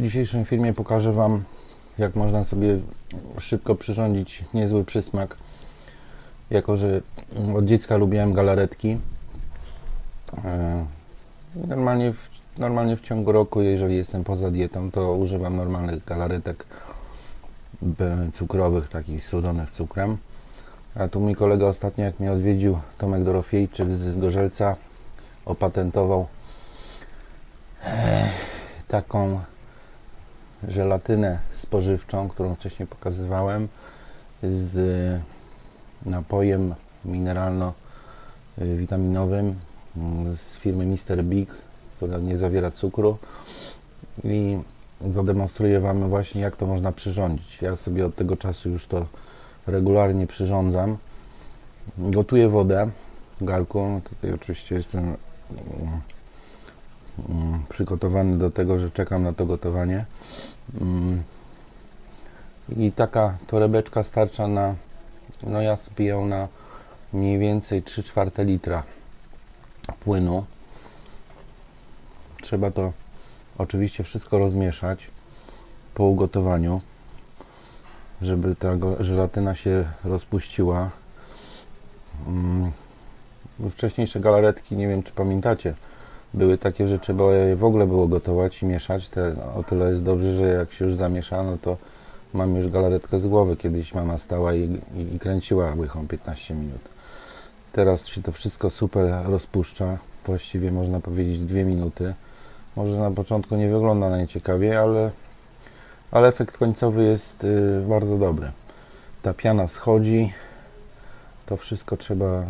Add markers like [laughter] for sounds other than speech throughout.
W dzisiejszym filmie pokażę Wam, jak można sobie szybko przyrządzić niezły przysmak. Jako, że od dziecka lubiłem galaretki. E, Normalnie w, normalnie w ciągu roku, jeżeli jestem poza dietą, to używam normalnych galaretek cukrowych, takich słodzonych cukrem. A tu mój kolega ostatnio, jak mnie odwiedził, Tomek Dorofiejczyk z Zgorzelca, opatentował e, taką żelatynę spożywczą, którą wcześniej pokazywałem, z napojem mineralno-witaminowym mm, z firmy Mr. Big, która nie zawiera cukru i zademonstruję Wam właśnie jak to można przyrządzić. Ja sobie od tego czasu już to regularnie przyrządzam. Gotuję wodę garku. Tutaj oczywiście jestem mm, przygotowany do tego, że czekam na to gotowanie. Mm. I taka torebeczka starcza na, no ja ją na mniej więcej 3 czwarte litra płynu. Trzeba to oczywiście wszystko rozmieszać po ugotowaniu, żeby ta żelatyna się rozpuściła. Mm. Wcześniejsze galaretki, nie wiem czy pamiętacie, były takie, że trzeba je w ogóle było gotować i mieszać. Te, no, o tyle jest dobrze, że jak się już zamieszano, to mam już galaretkę z głowy. Kiedyś mama stała i, i, i kręciła łychą 15 minut. Teraz się to wszystko super rozpuszcza. Właściwie można powiedzieć dwie minuty. Może na początku nie wygląda najciekawiej, ale, ale efekt końcowy jest y, bardzo dobry. Ta piana schodzi. To wszystko trzeba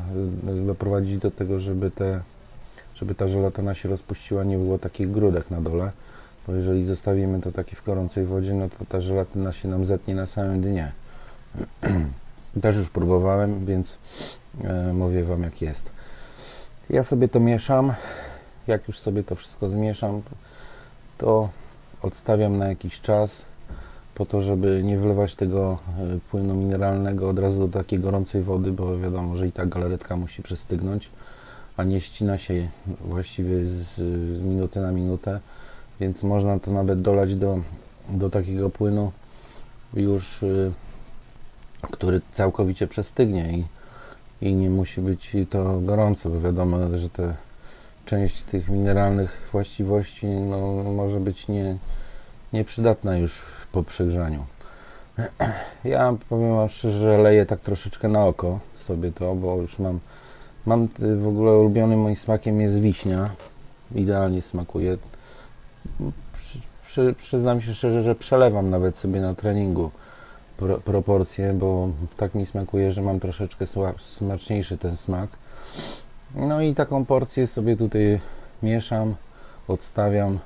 y, doprowadzić do tego, żeby te żeby ta żelatyna się rozpuściła, nie było takich grudek na dole, bo jeżeli zostawimy to takie w gorącej wodzie, no to ta żelatyna się nam zetnie na samym dnie. [clears throat] Też już próbowałem, więc e, mówię Wam jak jest. Ja sobie to mieszam. Jak już sobie to wszystko zmieszam, to odstawiam na jakiś czas po to, żeby nie wlewać tego e, płynu mineralnego od razu do takiej gorącej wody, bo wiadomo, że i tak galaretka musi przestygnąć a nie ścina się właściwie z minuty na minutę, więc można to nawet dolać do, do takiego płynu już, y, który całkowicie przestygnie i, i nie musi być to gorące, bo wiadomo, że te część tych mineralnych właściwości no, może być nie, nieprzydatna już po przegrzaniu. [clears throat] Ja powiem Wam szczerze, że leję tak troszeczkę na oko sobie to, bo już mam Mam y, w ogóle ulubionym moim smakiem jest wiśnia. Idealnie smakuje. Przy, przy, przyznam się szczerze, że przelewam nawet sobie na treningu pro, proporcje, bo tak mi smakuje, że mam troszeczkę sła, smaczniejszy ten smak. No i taką porcję sobie tutaj mieszam, odstawiam.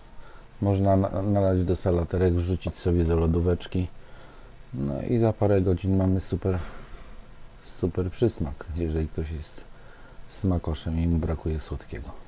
Można na, nalać do salaterek, wrzucić sobie do lodóweczki. No i za parę godzin mamy super, super przysmak, jeżeli ktoś jest smakoszem i mu brakuje słodkiego.